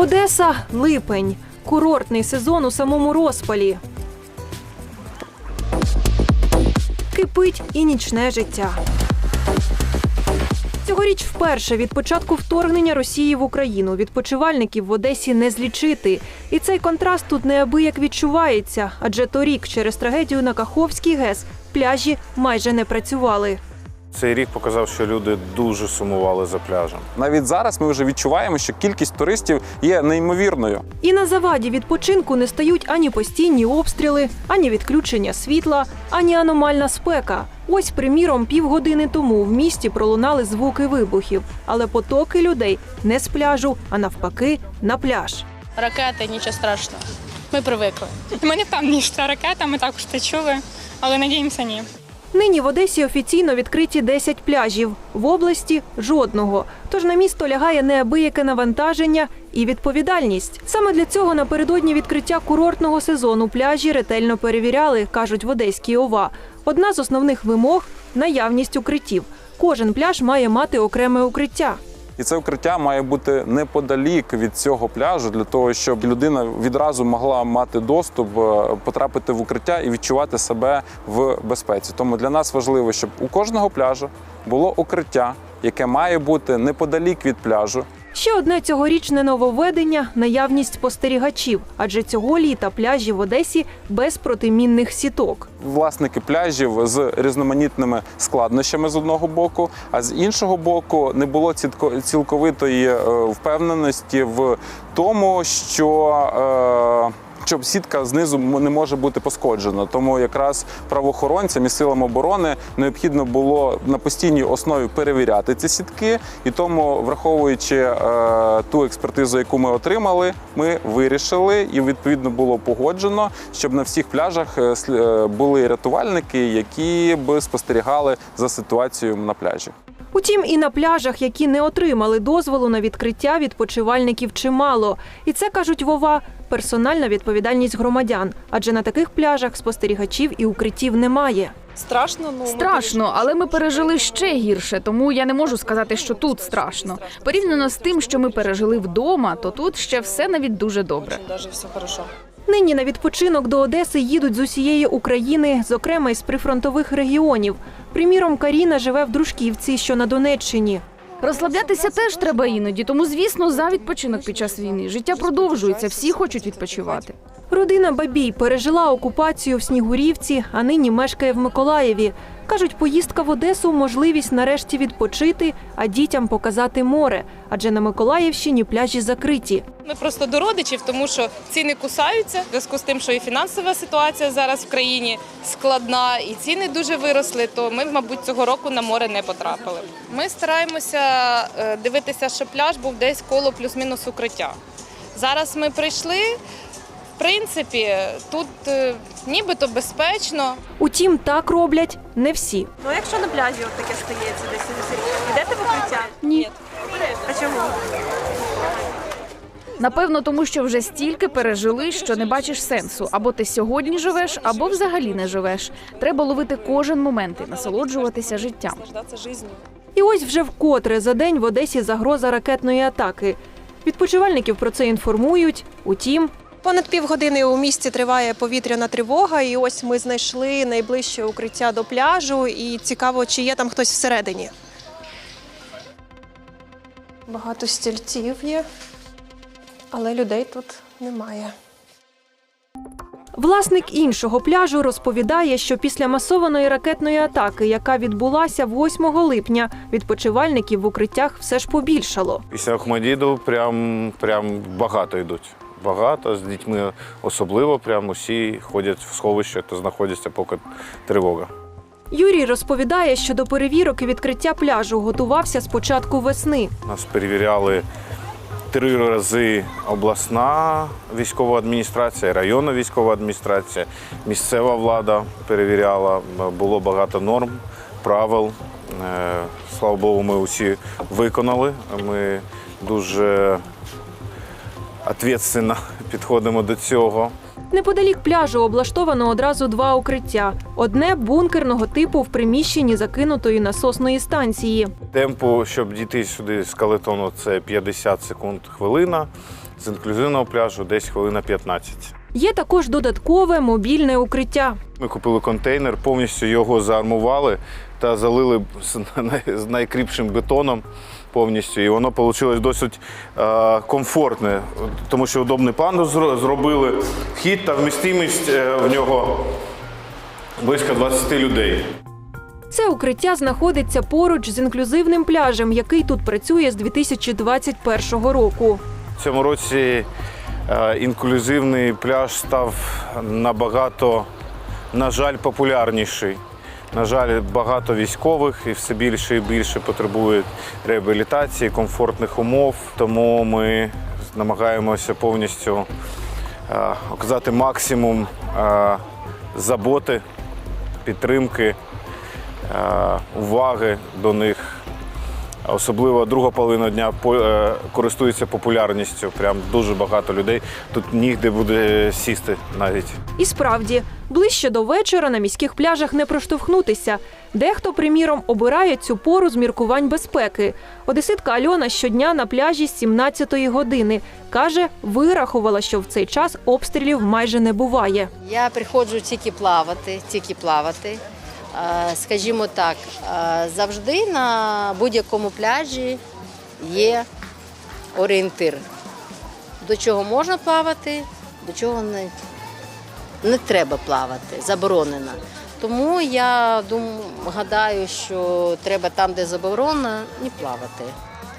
Одеса липень. Курортний сезон у самому розпалі. Кипить і нічне життя. Цьогоріч вперше від початку вторгнення Росії в Україну відпочивальників в Одесі не злічити. І цей контраст тут неабияк відчувається, адже торік через трагедію на Каховський ГЕС пляжі майже не працювали. Цей рік показав, що люди дуже сумували за пляжем. Навіть зараз ми вже відчуваємо, що кількість туристів є неймовірною. І на заваді відпочинку не стають ані постійні обстріли, ані відключення світла, ані аномальна спека. Ось, приміром, півгодини тому в місті пролунали звуки вибухів, але потоки людей не з пляжу, а навпаки, на пляж. Ракети, нічого страшного. Ми привикли. Ми не впевнені, що це ракета, ми також це чули, але надіємося, ні. Нині в Одесі офіційно відкриті 10 пляжів, в області жодного. Тож на місто лягає неабияке навантаження і відповідальність. Саме для цього напередодні відкриття курортного сезону пляжі ретельно перевіряли, кажуть в Одеській ОВА. Одна з основних вимог наявність укриттів. Кожен пляж має мати окреме укриття. І це укриття має бути неподалік від цього пляжу, для того, щоб людина відразу могла мати доступ, е, потрапити в укриття і відчувати себе в безпеці. Тому для нас важливо, щоб у кожного пляжу було укриття, яке має бути неподалік від пляжу. Ще одне цьогорічне нововведення наявність спостерігачів, адже цього літа пляжі в Одесі без протимінних сіток. Власники пляжів з різноманітними складнощами з одного боку, а з іншого боку, не було цілковитої е, впевненості в тому, що. Щоб сітка знизу не може бути пошкоджена, тому якраз правоохоронцям і силам оборони необхідно було на постійній основі перевіряти ці сітки, і тому, враховуючи е, ту експертизу, яку ми отримали, ми вирішили і відповідно було погоджено, щоб на всіх пляжах е, е, були рятувальники, які б спостерігали за ситуацією на пляжі. Утім, і на пляжах, які не отримали дозволу на відкриття, відпочивальників чимало. І це кажуть Вова персональна відповідальність громадян, адже на таких пляжах спостерігачів і укриттів немає. Страшно, ну Страшно, але ми пережили ще гірше, тому я не можу сказати, що тут страшно. Порівняно з тим, що ми пережили вдома, то тут ще все навіть дуже добре. даже все хорошо. Нині на відпочинок до Одеси їдуть з усієї України, зокрема із прифронтових регіонів. Приміром, Каріна живе в Дружківці, що на Донеччині. Розслаблятися теж треба іноді, тому звісно, за відпочинок під час війни. Життя продовжується, всі хочуть відпочивати. Родина Бабій пережила окупацію в Снігурівці, а нині мешкає в Миколаєві. Кажуть, поїздка в Одесу можливість нарешті відпочити, а дітям показати море. Адже на Миколаївщині пляжі закриті. Ми просто до родичів, тому що ціни кусаються в зв'язку з тим, що і фінансова ситуація зараз в країні складна, і ціни дуже виросли. То ми, мабуть, цього року на море не потрапили. Ми стараємося е, дивитися, щоб пляж був десь коло плюс-мінус укриття. Зараз ми прийшли. В принципі, тут е, нібито безпечно. Утім, так роблять не всі. Ну якщо на пляжі от таке стається десь йдете в укриття? Ні. А чому? Напевно, тому що вже стільки пережили, що не бачиш сенсу. Або ти сьогодні живеш, або взагалі не живеш. Треба ловити кожен момент і насолоджуватися життям. І ось вже вкотре за день в Одесі загроза ракетної атаки. Відпочивальників про це інформують. Утім, Понад півгодини у місті триває повітряна тривога, і ось ми знайшли найближче укриття до пляжу. І цікаво, чи є там хтось всередині. Багато стільців є, але людей тут немає. власник іншого пляжу розповідає, що після масованої ракетної атаки, яка відбулася 8 липня, відпочивальників в укриттях все ж побільшало. Після Ахмадіду прям, прям багато йдуть. Багато з дітьми особливо, прям усі ходять в сховище та знаходяться, поки тривога. Юрій розповідає, що до перевірок і відкриття пляжу готувався з початку весни. Нас перевіряли три рази обласна військова адміністрація, районна військова адміністрація, місцева влада перевіряла. Було багато норм, правил. Е, Слава Богу, ми усі виконали. Ми дуже відповідально підходимо до цього. Неподалік пляжу облаштовано одразу два укриття: одне бункерного типу в приміщенні закинутої насосної станції. Темпу, щоб дійти сюди з калетону, це 50 секунд хвилина. з інклюзивного пляжу десь хвилина 15. Є також додаткове мобільне укриття. Ми купили контейнер, повністю його заармували та залили з з найкріпшим бетоном повністю. І воно вийшло досить е, комфортне, тому що удобний пандус зробили. Вхід та вмістимість е, в нього близько 20 людей. Це укриття знаходиться поруч з інклюзивним пляжем, який тут працює з 2021 року. В цьому році е, інклюзивний пляж став набагато, на жаль, популярніший. На жаль, багато військових і все більше і більше потребують реабілітації, комфортних умов. Тому ми намагаємося повністю е, оказати максимум е, заботи, підтримки, е, уваги до них. Особливо друга половина дня по- е, користується популярністю. Прям дуже багато людей. Тут нігде буде сісти навіть. І справді, ближче до вечора на міських пляжах не проштовхнутися. Дехто, приміром, обирає цю пору з міркувань безпеки. Одеситка Альона щодня на пляжі з 17-ї години. Каже, вирахувала, що в цей час обстрілів майже не буває. Я приходжу тільки плавати, тільки плавати. Е, Скажімо так, е, завжди на будь-якому пляжі є орієнтир. До чого можна плавати, до чого не, не треба плавати, заборонено. Тому я думаю, гадаю, що треба там, де заборонено, не плавати.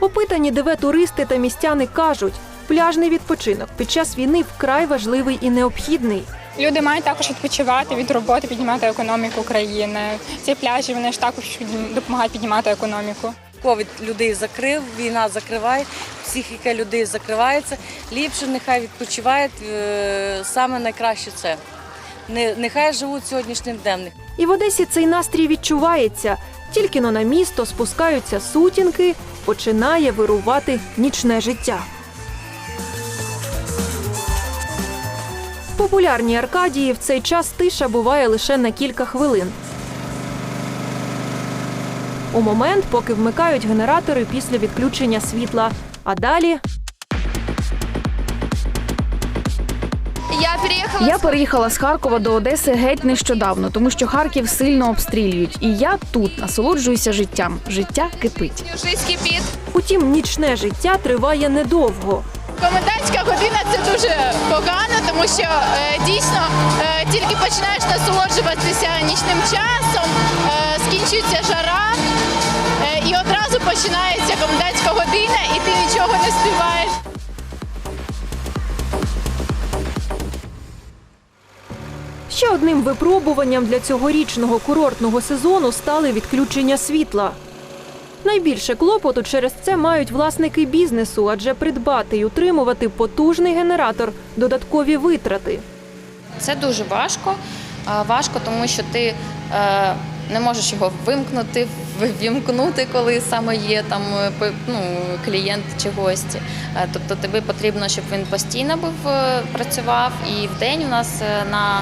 Опитані ДВ туристи та містяни кажуть, пляжний відпочинок під час війни вкрай важливий і необхідний. Люди мають також відпочивати від роботи, піднімати економіку країни. Ці пляжі вони ж також допомагають піднімати економіку. Ковід людей закрив, війна закриває, психіка людей закривається. Ліпше нехай відпочивають. е, Саме найкраще це. Не- Нехай живуть сьогоднішнім днем. І в Одесі цей настрій відчувається. Тільки но на місто спускаються сутінки, починає вирувати нічне життя. Популярній Аркадії в цей час тиша буває лише на кілька хвилин. У момент, поки вмикають генератори після відключення світла. А далі Я переехала Я переїхала з Харкова до Одеси геть нещодавно, тому що Харків сильно обстрілюють. І я тут насолоджуюся життям. Життя кипить. Утім, нічне життя триває недовго. Комендантська година це дуже погано, тому що е, дійсно е, тільки починаєш насолоджуватися нічним часом, е, скінчується жара, і одразу починається комендантська година, і ти нічого не співаєш. Ще одним випробуванням для цьогорічного курортного сезону стали відключення світла. Найбільше клопоту через це мають власники бізнесу, адже придбати й утримувати потужний генератор додаткові витрати. Це дуже важко. Важко, тому що ти е, не можеш його вимкнути, ввімкнути, коли саме є там е, ну, клієнт чи гості. Е, Тобто тобі потрібно, щоб він постійно був працював, і в день у нас на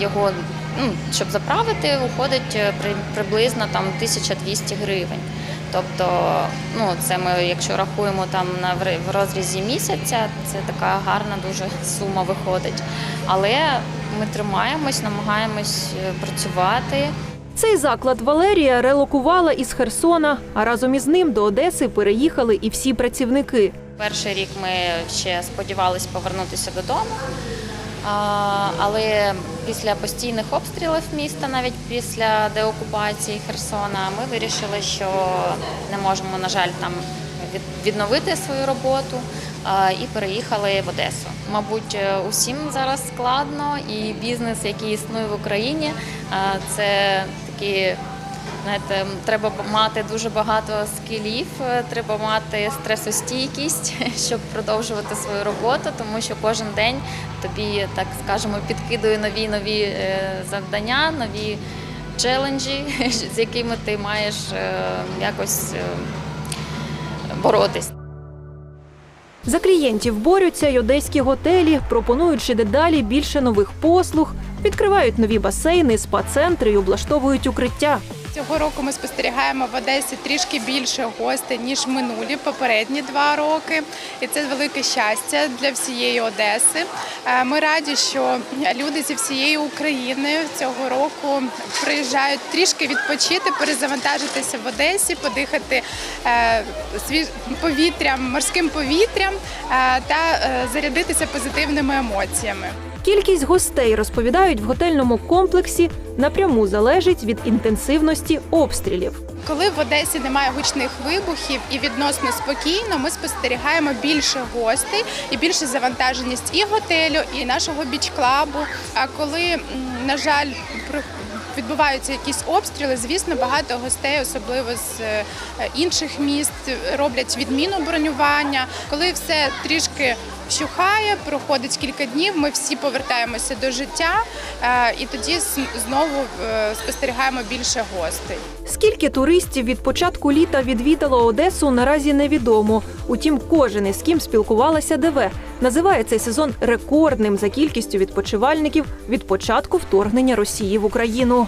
його, ну, щоб заправити, уходить е, при- приблизно там 1200 гривень. Тобто, ну це ми, якщо рахуємо там на в розрізі місяця, це така гарна дуже сума виходить. Але ми тримаємось, намагаємось е, працювати. Цей заклад Валерія релокувала із Херсона, а разом із ним до Одеси переїхали і всі працівники. Перший рік ми ще сподівалися повернутися додому. Але після постійних обстрілів міста, навіть після деокупації Херсона, ми вирішили, що не можемо, на жаль, там відновити свою роботу і переїхали в Одесу. Мабуть, е, усім зараз складно, і бізнес, який існує в Україні, це такі Знаєте, треба мати дуже багато скілів, е, треба мати стресостійкість, щоб продовжувати свою роботу, тому що кожен день тобі, так скажемо, підкидує нові нові е, завдання, нові челенджі, з якими ти маєш е, якось боротись. За клієнтів борються й одеські готелі, пропонуючи дедалі більше нових послуг, відкривають нові басейни, спа-центри і облаштовують укриття. Цього року ми спостерігаємо в Одесі трішки більше гостей ніж минулі попередні два роки, і це велике щастя для всієї Одеси. Е, Ми раді, що люди зі всієї України цього року приїжджають трішки відпочити, перезавантажитися в Одесі, подихати е, повітрям, морським повітрям е, та зарядитися позитивними емоціями. Кількість гостей розповідають в готельному комплексі напряму залежить від інтенсивності обстрілів. Коли в Одесі немає гучних вибухів і відносно спокійно, ми спостерігаємо більше гостей і більше завантаженість і готелю, і нашого біч-клабу. А коли, на жаль, відбуваються якісь обстріли, звісно, багато гостей, особливо з е, інших міст, роблять відміну бронювання. Коли все трішки вщухає, проходить кілька днів, ми всі повертаємося до життя, е, і тоді знову е, спостерігаємо більше гостей. Скільки туристів від початку літа відвідало Одесу, наразі невідомо. Утім, кожен із ким спілкувалася ДВ, називає цей сезон рекордним за кількістю відпочивальників від початку вторгнення Росії в Україну.